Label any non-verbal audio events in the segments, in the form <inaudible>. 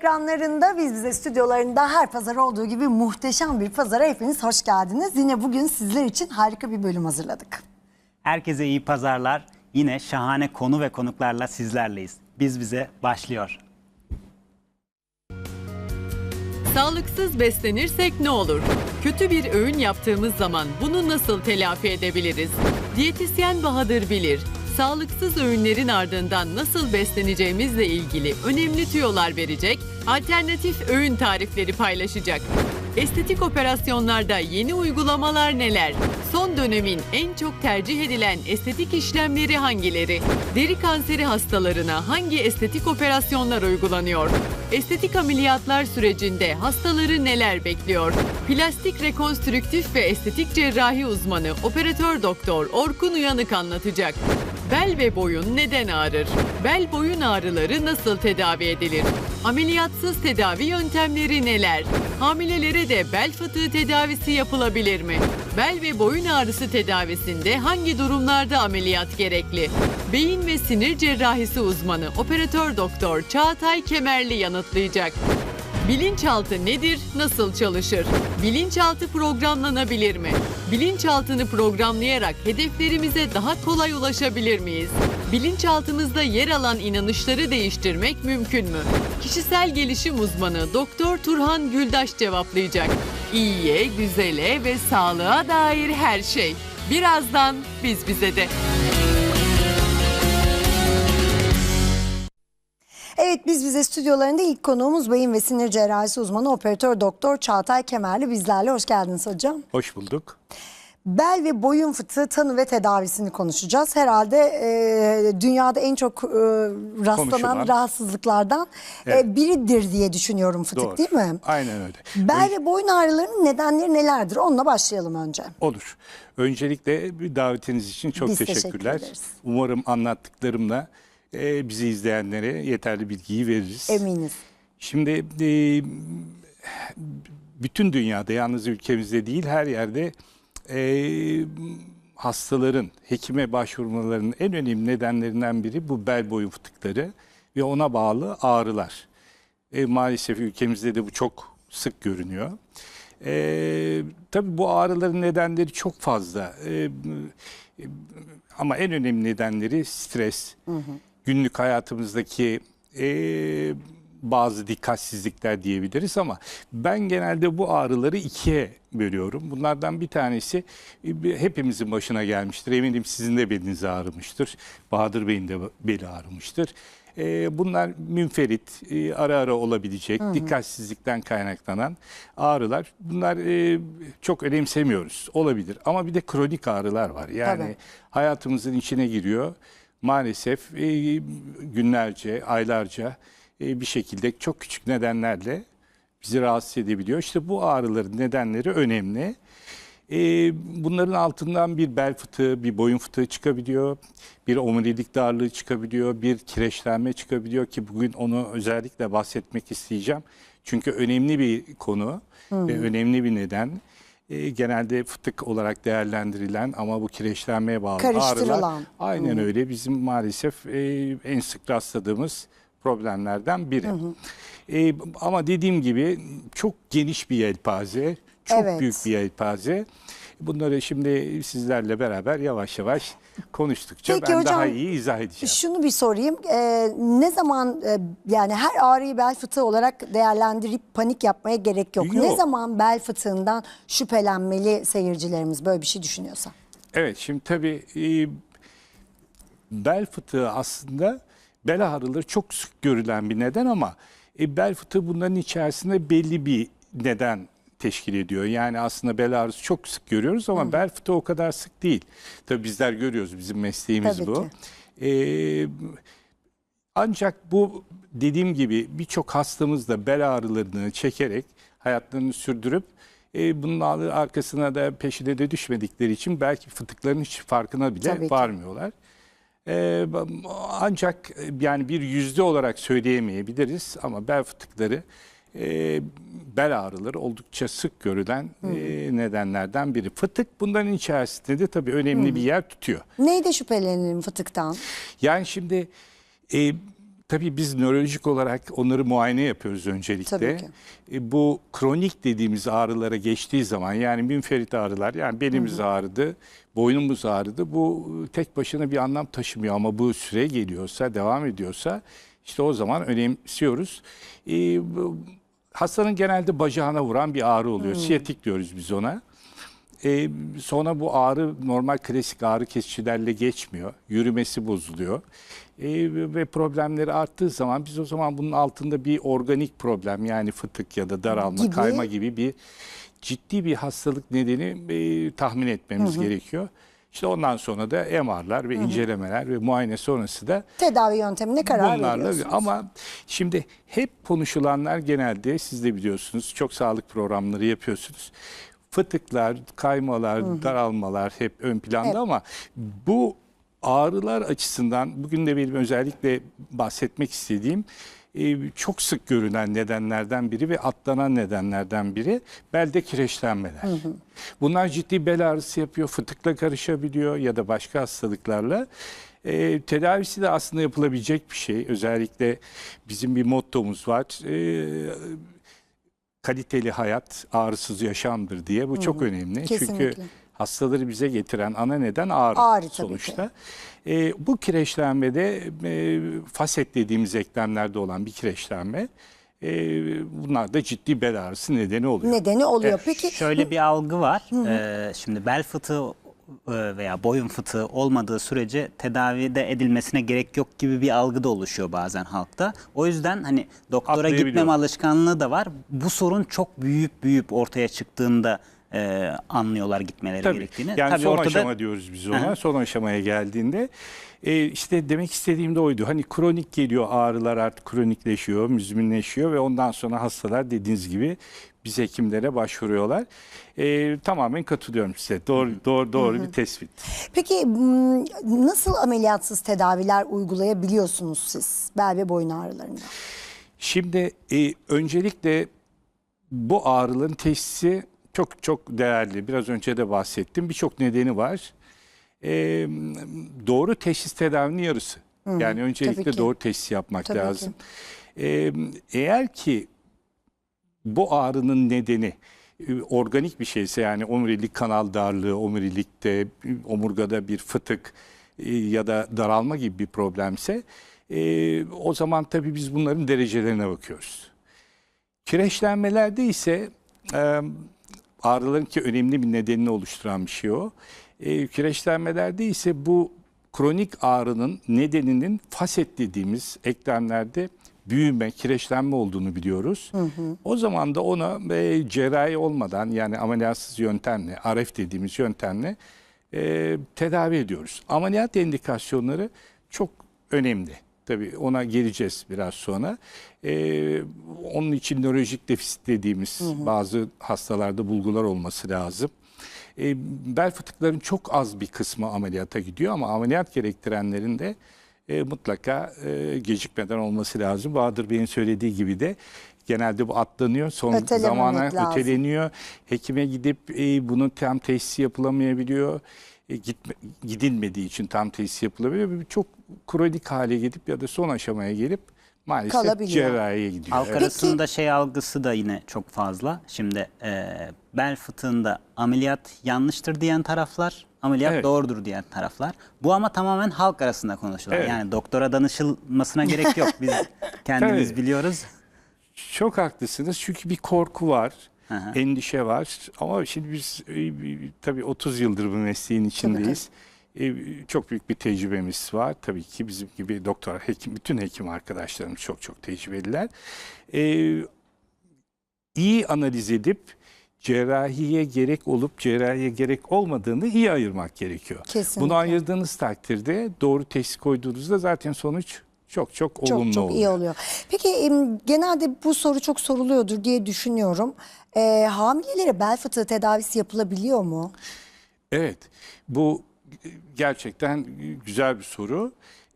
ekranlarında, biz bize stüdyolarında her pazar olduğu gibi muhteşem bir pazara hepiniz hoş geldiniz. Yine bugün sizler için harika bir bölüm hazırladık. Herkese iyi pazarlar. Yine şahane konu ve konuklarla sizlerleyiz. Biz bize başlıyor. Sağlıksız beslenirsek ne olur? Kötü bir öğün yaptığımız zaman bunu nasıl telafi edebiliriz? Diyetisyen Bahadır bilir. Sağlıksız öğünlerin ardından nasıl besleneceğimizle ilgili önemli tüyolar verecek, alternatif öğün tarifleri paylaşacak. Estetik operasyonlarda yeni uygulamalar neler? Son dönemin en çok tercih edilen estetik işlemleri hangileri? Deri kanseri hastalarına hangi estetik operasyonlar uygulanıyor? Estetik ameliyatlar sürecinde hastaları neler bekliyor? Plastik rekonstrüktif ve estetik cerrahi uzmanı operatör doktor Orkun Uyanık anlatacak. Bel ve boyun neden ağrır? Bel boyun ağrıları nasıl tedavi edilir? Ameliyatsız tedavi yöntemleri neler? Hamilelere de bel fıtığı tedavisi yapılabilir mi? Bel ve boyun ağrısı tedavisinde hangi durumlarda ameliyat gerekli? Beyin ve sinir cerrahisi uzmanı operatör doktor Çağatay Kemerli yanıtlayacak. Bilinçaltı nedir, nasıl çalışır? Bilinçaltı programlanabilir mi? Bilinçaltını programlayarak hedeflerimize daha kolay ulaşabilir miyiz? Bilinçaltımızda yer alan inanışları değiştirmek mümkün mü? Kişisel gelişim uzmanı Doktor Turhan Güldaş cevaplayacak. İyiye, güzele ve sağlığa dair her şey. Birazdan biz bize de. Evet biz bize stüdyolarında ilk konuğumuz beyin ve sinir cerrahisi uzmanı operatör doktor Çağatay Kemerli bizlerle. Hoş geldiniz hocam. Hoş bulduk. Bel ve boyun fıtığı tanı ve tedavisini konuşacağız. Herhalde e, dünyada en çok e, rastlanan Konuşulan. rahatsızlıklardan e, Evet. biridir diye düşünüyorum fıtık Doğru. değil mi? Aynen öyle. Bel ve boyun ağrılarının nedenleri nelerdir? Onunla başlayalım önce. Olur. Öncelikle bir davetiniz için çok Biz teşekkür teşekkürler. ederiz. Umarım anlattıklarımla e, bizi izleyenlere yeterli bilgiyi veririz. Eminiz. Şimdi e, bütün dünyada yalnız ülkemizde değil her yerde e, hastaların hekime başvurmalarının en önemli nedenlerinden biri bu bel boyun fıtıkları ve ona bağlı ağrılar. E, maalesef ülkemizde de bu çok sık görünüyor. E, tabii bu ağrıların nedenleri çok fazla. E, e, ama en önemli nedenleri stres, günlük hayatımızdaki e, bazı dikkatsizlikler diyebiliriz ama ben genelde bu ağrıları ikiye bölüyorum. Bunlardan bir tanesi e, hepimizin başına gelmiştir. Eminim sizin de beliniz ağrımıştır. Bahadır Bey'in de beli ağrımıştır. E, bunlar münferit, e, ara ara olabilecek, dikkatsizlikten kaynaklanan ağrılar. Bunlar çok önemsemiyoruz. Olabilir ama bir de kronik ağrılar var. Yani Tabii. hayatımızın içine giriyor. Maalesef e, günlerce, aylarca e, bir şekilde çok küçük nedenlerle bizi rahatsız edebiliyor. İşte bu ağrıların nedenleri önemli. E, bunların altından bir bel fıtığı, bir boyun fıtığı çıkabiliyor. Bir omurilik darlığı çıkabiliyor, bir kireçlenme çıkabiliyor ki bugün onu özellikle bahsetmek isteyeceğim. Çünkü önemli bir konu ve önemli bir neden. E, genelde fıtık olarak değerlendirilen ama bu kireçlenmeye bağlı Karıştırılan. ağrılar. Aynen öyle. Bizim maalesef e, en sık rastladığımız problemlerden biri. E, ama dediğim gibi çok geniş bir yelpaze, çok Evet. büyük bir yelpaze. Bunları şimdi sizlerle beraber yavaş yavaş konuştukça Peki ben hocam, daha iyi izah edeceğim. Şunu bir sorayım. Ee, ne zaman e, yani her ağrıyı bel fıtığı olarak değerlendirip panik yapmaya gerek yok. Ne Yok. zaman bel fıtığından şüphelenmeli seyircilerimiz böyle bir şey düşünüyorsa? Evet şimdi tabii e, bel fıtığı aslında bel ağrıları çok sık görülen bir neden ama e, bel fıtığı bunların içerisinde belli bir neden teşkil ediyor. Yani aslında bel ağrısı çok sık görüyoruz ama bel fıtığı o kadar sık değil. Tabii bizler görüyoruz bizim mesleğimiz Tabii bu. ki. E, ancak bu dediğim gibi birçok hastamız da bel ağrılarını çekerek hayatlarını sürdürüp e, bunun arkasına da peşine de düşmedikleri için belki fıtıkların hiç farkına bile Tabii ki. varmıyorlar. E, ancak e, yani bir yüzde olarak söyleyemeyebiliriz ama bel fıtıkları e, bel ağrıları oldukça sık görülen e, nedenlerden biri. Fıtık bunların içerisinde de tabii önemli bir yer tutuyor. Neyde şüphelenelim fıtıktan? Yani şimdi e, Tabii biz nörolojik olarak onları muayene yapıyoruz öncelikle. Tabii ki. E, bu kronik dediğimiz ağrılara geçtiği zaman yani münferit ağrılar yani belimiz ağrıdı, boynumuz ağrıdı. Bu tek başına bir anlam taşımıyor ama bu süre geliyorsa, devam ediyorsa işte o zaman önemsiyoruz. E, bu- hastanın genelde bacağına vuran bir ağrı oluyor. Siyatik diyoruz biz ona. E, sonra bu ağrı normal klasik ağrı kesicilerle geçmiyor. Yürümesi bozuluyor. E, ve problemleri arttığı zaman biz o zaman bunun altında bir organik problem yani fıtık ya da daralma, Gibi. kayma gibi bir ciddi bir hastalık nedeni e, tahmin etmemiz gerekiyor. İşte ondan sonra da MR'lar ve incelemeler ve muayene sonrası da Tedavi yöntemine karar Bunlarla veriyorsunuz. ama şimdi hep konuşulanlar genelde siz de biliyorsunuz çok sağlık programları yapıyorsunuz. Fıtıklar, kaymalar, daralmalar hep ön planda Evet. ama bu ağrılar açısından bugün de benim özellikle bahsetmek istediğim çok sık görünen nedenlerden biri ve atlanan nedenlerden biri belde kireçlenmeler. Bunlar ciddi bel ağrısı yapıyor, fıtıkla karışabiliyor ya da başka hastalıklarla. E, tedavisi de aslında yapılabilecek bir şey. Özellikle bizim bir mottomuz var. E, kaliteli hayat ağrısız yaşamdır diye. Bu çok önemli. Çünkü Kesinlikle. Hastaları bize getiren ana neden ağrı, Ağrı sonuçta. E, bu kireçlenmede e, faset dediğimiz eklemlerde olan bir kireçlenme e, bunlar da ciddi bel ağrısı nedeni oluyor. Nedeni oluyor. Evet, Peki Şöyle bir algı var. Ee, şimdi bel fıtığı e, veya boyun fıtığı olmadığı sürece tedavide edilmesine gerek yok gibi bir algı da oluşuyor bazen halkta. O yüzden hani doktora gitmeme alışkanlığı da var. Bu sorun çok büyüyüp büyüyüp ortaya çıktığında e, anlıyorlar gitmeleri Tabii. gerektiğini. Yani Tabii son ortada aşama diyoruz biz ona. Hı hı. son aşamaya geldiğinde e, işte demek istediğim de oydu. Hani kronik geliyor ağrılar artık kronikleşiyor, müzminleşiyor ve ondan sonra hastalar dediğiniz gibi biz hekimlere başvuruyorlar. E, tamamen katılıyorum size. Doğru doğru doğru bir tespit. Peki nasıl ameliyatsız tedaviler uygulayabiliyorsunuz siz bel ve boyun ağrılarında? Şimdi e, öncelikle bu ağrıların teşhisi çok çok değerli. Biraz önce de bahsettim. Birçok nedeni var. E, doğru teşhis tedavinin yarısı. yani öncelikle tabii ki. doğru teşhis yapmak Tabii ki. lazım. E, eğer ki bu ağrının nedeni organik bir şeyse yani omurilik kanal darlığı, omurilikte, omurgada bir fıtık ya da daralma gibi bir problemse e, o zaman tabii biz bunların derecelerine bakıyoruz. Kireçlenmelerde ise e, ağrıların ki önemli bir nedenini oluşturan bir şey o. E, kireçlenmelerde ise bu kronik ağrının nedeninin faset dediğimiz eklemlerde büyüme, kireçlenme olduğunu biliyoruz. O zaman da ona e, cerrahi olmadan yani ameliyatsız yöntemle, RF dediğimiz yöntemle e, tedavi ediyoruz. Ameliyat indikasyonları çok önemli. Tabii ona geleceğiz biraz sonra. Ee, onun için nörolojik defisit dediğimiz bazı hastalarda bulgular olması lazım. Ee, bel fıtıkların çok az bir kısmı ameliyata gidiyor ama ameliyat gerektirenlerin de e, mutlaka e, gecikmeden olması lazım. Bahadır Bey'in söylediği gibi de genelde bu atlanıyor. Son Ötelememek zamana lazım. öteleniyor. Hekime gidip e, bunun tam teşhisi yapılamayabiliyor. E, gitme, gidilmediği için tam teşhis yapılabiliyor. Çok kronik hale gidip ya da son aşamaya gelip maalesef Kalabiliyor. cerrahiye gidiyor. Halk Evet. arasında şey algısı da yine çok fazla. Şimdi e, bel fıtığında ameliyat yanlıştır diyen taraflar, ameliyat Evet. doğrudur diyen taraflar. Bu ama tamamen halk arasında konuşulan. Evet. Yani doktora danışılmasına gerek yok. Biz <laughs> kendimiz Tabii. biliyoruz. Çok haklısınız çünkü bir korku var, endişe var. Ama şimdi biz e, bir- tabii 30 yıldır bu mesleğin içindeyiz. E, Çok büyük bir tecrübemiz var. Tabii ki bizim gibi doktor, hekim, bütün hekim arkadaşlarımız çok çok tecrübeliler. E, iyi analiz edip cerrahiye gerek olup cerrahiye gerek olmadığını iyi ayırmak gerekiyor. Kesinlikle. Bunu ayırdığınız takdirde doğru teşhis koyduğunuzda zaten sonuç çok çok olumlu Çok çok oluyor. iyi oluyor. Peki genelde bu soru çok soruluyordur diye düşünüyorum. Ee, hamilelere bel fıtığı tedavisi yapılabiliyor mu? Evet, bu gerçekten güzel bir soru.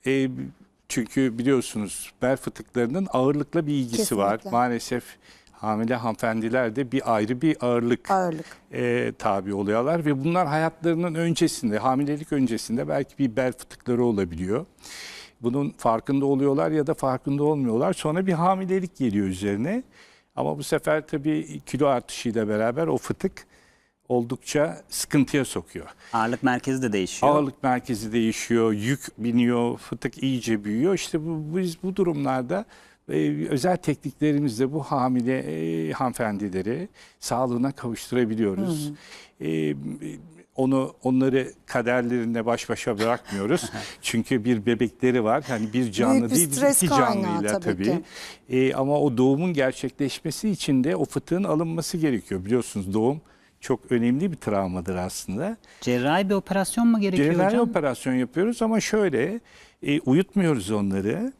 E, çünkü biliyorsunuz bel fıtıklarının ağırlıkla bir ilgisi var. Kesinlikle. Maalesef hamile hanımefendiler de bir ayrı bir ağırlık, Ağırlık. e, tabi oluyorlar ve bunlar hayatlarının öncesinde, hamilelik öncesinde belki bir bel fıtıkları olabiliyor. Bunun farkında oluyorlar ya da farkında olmuyorlar. Sonra bir hamilelik geliyor üzerine. Ama bu sefer tabii kilo artışıyla beraber o fıtık oldukça sıkıntıya sokuyor. Ağırlık merkezi de değişiyor. Ağırlık merkezi değişiyor, yük biniyor, fıtık iyice büyüyor. İşte bu, biz bu durumlarda e, özel tekniklerimizle bu hamile e, hanımefendileri sağlığına kavuşturabiliyoruz. E, onu onları kaderlerine baş başa bırakmıyoruz. <laughs> Çünkü bir bebekleri var. Hani bir canlı Büyük bir değil, stres iki canlıyla tabii tabii. ki. E, ama o doğumun gerçekleşmesi için de o fıtığın alınması gerekiyor. Biliyorsunuz doğum çok önemli bir travmadır aslında. Cerrahi bir operasyon mu gerekiyor Cerrahi hocam? operasyon yapıyoruz ama şöyle e, uyutmuyoruz onları.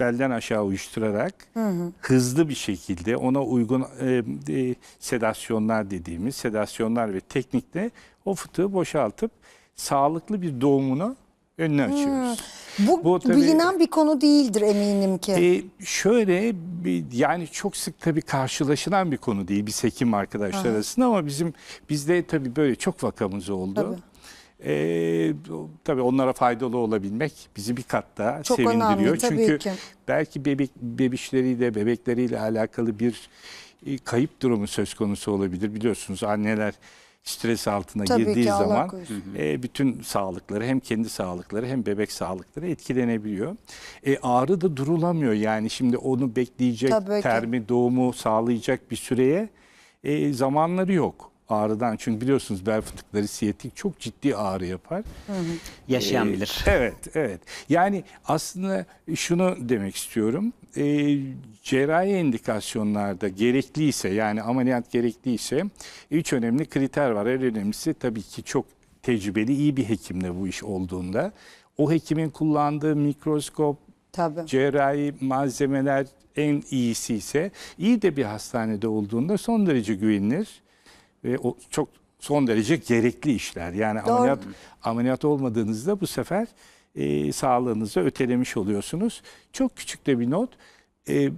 Belden aşağı uyuşturarak hızlı bir şekilde ona uygun e, e, sedasyonlar dediğimiz sedasyonlar ve teknikle o fıtığı boşaltıp sağlıklı bir doğumunu önüne açıyoruz. Bu, Bu tabii- bilinen bir konu değildir eminim ki. E, şöyle bir, yani çok sık tabii karşılaşılan bir konu değil biz hekim arkadaşlar arasında ama bizim bizde tabii böyle çok vakamız oldu. Tabii. E, tabii onlara faydalı olabilmek bizi bir kat daha Çok sevindiriyor. önemli, tabii Çünkü ki. belki bebek bebişleriyle bebekleriyle alakalı bir e, kayıp durumu söz konusu olabilir. Biliyorsunuz anneler stres altına Tabii girdiği ki, zaman e, bütün sağlıkları hem kendi sağlıkları hem bebek sağlıkları etkilenebiliyor. E, ağrı da durulamıyor yani şimdi onu bekleyecek Tabii ki. termi doğumu sağlayacak bir süreye e, zamanları yok ağrıdan. Çünkü biliyorsunuz bel fıtıkları siyatik çok ciddi ağrı yapar. Yaşayan Ee, bilir. Evet, evet. Yani aslında şunu demek istiyorum. Ee, cerrahi indikasyonlarda gerekliyse yani ameliyat gerekliyse üç önemli kriter var. En önemlisi tabii ki çok tecrübeli iyi bir hekimle bu iş olduğunda. O hekimin kullandığı mikroskop, Tabii. cerrahi malzemeler en iyisi ise iyi de bir hastanede olduğunda son derece güvenilir ve o çok son derece gerekli işler. Yani Doğru. ameliyat ameliyat olmadığınızda bu sefer e, sağlığınızı ötelemiş oluyorsunuz. Çok küçük de bir not. E,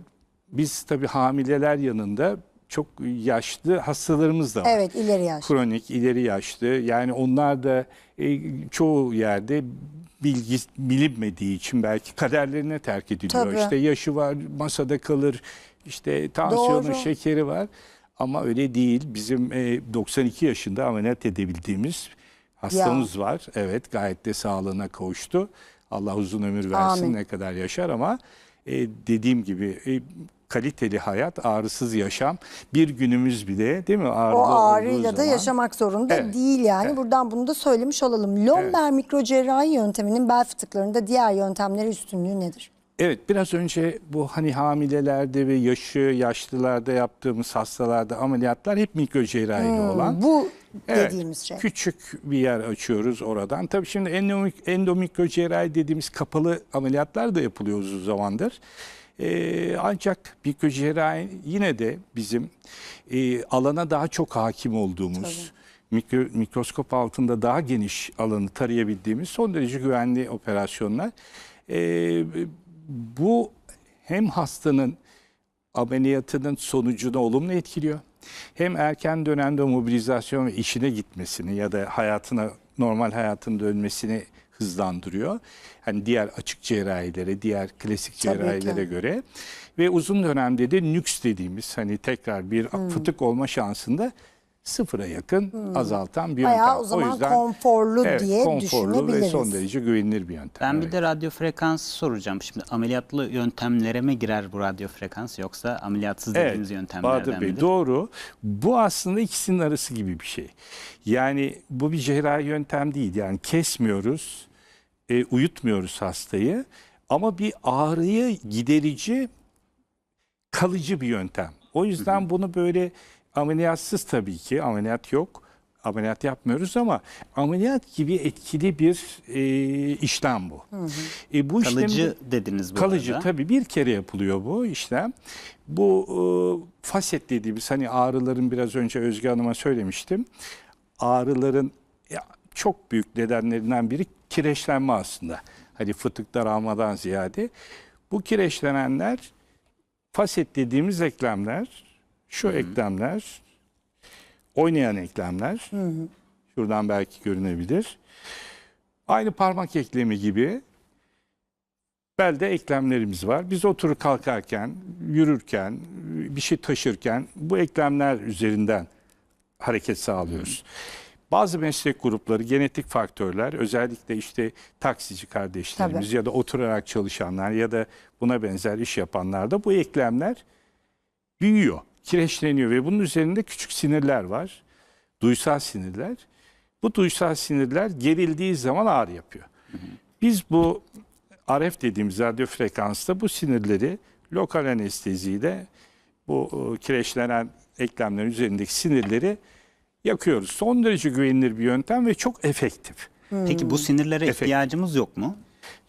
biz tabii hamileler yanında çok yaşlı hastalarımız da var Evet ileri yaş. kronik, ileri yaşlı. Yani onlar da e, çoğu yerde bilgi bilinmediği için belki kaderlerine terk ediliyor. Tabii. İşte yaşı var, masada kalır. işte tansiyonu, Doğru. şekeri var. Ama öyle değil. Bizim e, 92 yaşında ameliyat edebildiğimiz hastamız var. Evet, gayet de sağlığına kavuştu. Allah uzun ömür versin Amin. ne kadar yaşar ama e, dediğim gibi e, kaliteli hayat, ağrısız yaşam. Bir günümüz bile değil mi? Ağrılı O ağrıyla da zaman- yaşamak zorunda Evet, değil yani. evet. Buradan bunu da söylemiş olalım. Lomber mikrocerrahi yönteminin bel fıtıklarında diğer yöntemlere üstünlüğü nedir? Evet biraz önce bu hani hamilelerde ve yaşı yaşlılarda yaptığımız hastalarda ameliyatlar hep mikrocerrahili olan. Hmm, Bu Evet, dediğimiz şey. Küçük bir yer açıyoruz oradan. Tabii şimdi endomik, endomikrocerrahi dediğimiz kapalı ameliyatlar da yapılıyor uzun zamandır. Ee, ancak mikrocerrahi yine de bizim e, alana daha çok hakim olduğumuz, mikro, mikroskop altında daha geniş alanı tarayabildiğimiz son derece güvenli operasyonlar. Ee, bu hem hastanın ameliyatının sonucunu olumlu etkiliyor. Hem erken dönemde mobilizasyon ve işine gitmesini ya da hayatına normal hayatın dönmesini hızlandırıyor. Hani diğer açık cerrahilere, diğer klasik cerrahilere göre ve uzun dönemde de nüks dediğimiz hani tekrar bir Hmm. fıtık olma şansında sıfıra yakın azaltan bir yöntem. Bayağı o zaman konforlu evet, diye konforlu ve son derece güvenilir bir yöntem. Ben bir evet. de radyo frekans soracağım. Şimdi ameliyatlı yöntemlere mi girer bu radyo frekans yoksa ameliyatsız dediğiniz yöntemlerden Bahadır Bey midir? doğru. Bu aslında ikisinin arası gibi bir şey. Yani bu bir cerrahi yöntem değil. Yani kesmiyoruz, e, uyutmuyoruz hastayı. Ama bir ağrıyı giderici kalıcı bir yöntem. O yüzden bunu böyle ameliyatsız tabii ki ameliyat yok. Ameliyat yapmıyoruz ama ameliyat gibi etkili bir e, işlem bu. E, bu işlemi de- Kalıcı dediniz bu Kalıcı arada. tabii bir kere yapılıyor bu işlem. Bu e, faset dediğimiz hani ağrıların biraz önce Özge Hanım'a söylemiştim. Ağrıların ya, çok büyük nedenlerinden biri kireçlenme aslında. Hani fıtıklar almadan ziyade. Bu kireçlenenler faset dediğimiz eklemler, şu eklemler, oynayan eklemler. Şuradan belki görünebilir. Aynı parmak eklemi gibi Belde eklemlerimiz var. Biz oturup kalkarken, yürürken, bir şey taşırken bu eklemler üzerinden hareket sağlıyoruz. Bazı meslek grupları, genetik faktörler, özellikle işte taksici kardeşlerimiz ya da oturarak çalışanlar ya da buna benzer iş yapanlarda bu eklemler büyüyor, kireçleniyor ve bunun üzerinde küçük sinirler var. Duysal sinirler. Bu duysal sinirler gerildiği zaman ağrı yapıyor. Biz bu RF dediğimiz radyo frekansta bu sinirleri lokal anesteziyle bu e, kireçlenen eklemlerin üzerindeki sinirleri yakıyoruz. Son derece güvenilir bir yöntem ve çok efektif. Peki bu sinirlere Efekt. ihtiyacımız yok mu?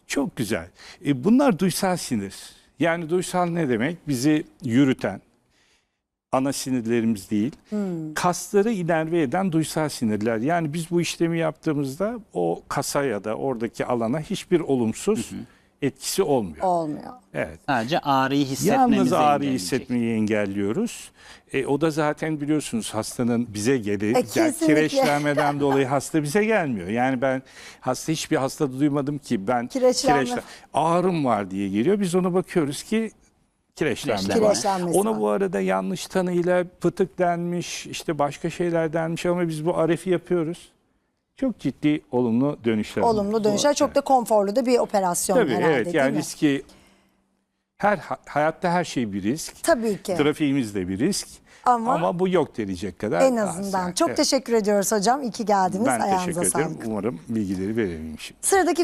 Çok güzel. E, bunlar duysal sinir. Yani duysal ne demek? Bizi yürüten, ana sinirlerimiz değil, kasları inerve eden duysal sinirler. Yani biz bu işlemi yaptığımızda o kasa ya da oradaki alana hiçbir olumsuz etkisi olmuyor. Olmuyor. Evet. Sadece ağrıyı hissetmemizi Yalnız ağrıyı hissetmeyi engelliyoruz. E, o da zaten biliyorsunuz hastanın bize geli, E, yani kireçlenmeden <laughs> dolayı hasta bize gelmiyor. Yani ben hasta hiçbir hasta duymadım ki ben Kireçlenme. kireçlen- ağrım var diye geliyor. Biz ona bakıyoruz ki kireçlenme Kireçlenme. Ona bu arada yanlış tanıyla fıtık denmiş, işte başka şeyler denmiş ama biz bu arefi yapıyoruz. Çok ciddi olumlu dönüşler. Olumlu dönüşler. Çok da konforlu da bir operasyon Tabii herhalde evet yani mi? riski her hayatta her şey bir risk. Tabii ki. Trafiğimiz de bir risk. Ama- Ama, bu yok denecek kadar. En az azından. Çok Evet. teşekkür ediyoruz hocam. İyi ki geldiniz. Ben Ayağınıza teşekkür ederim. sağlık. Umarım bilgileri verebilmişim. Sıradaki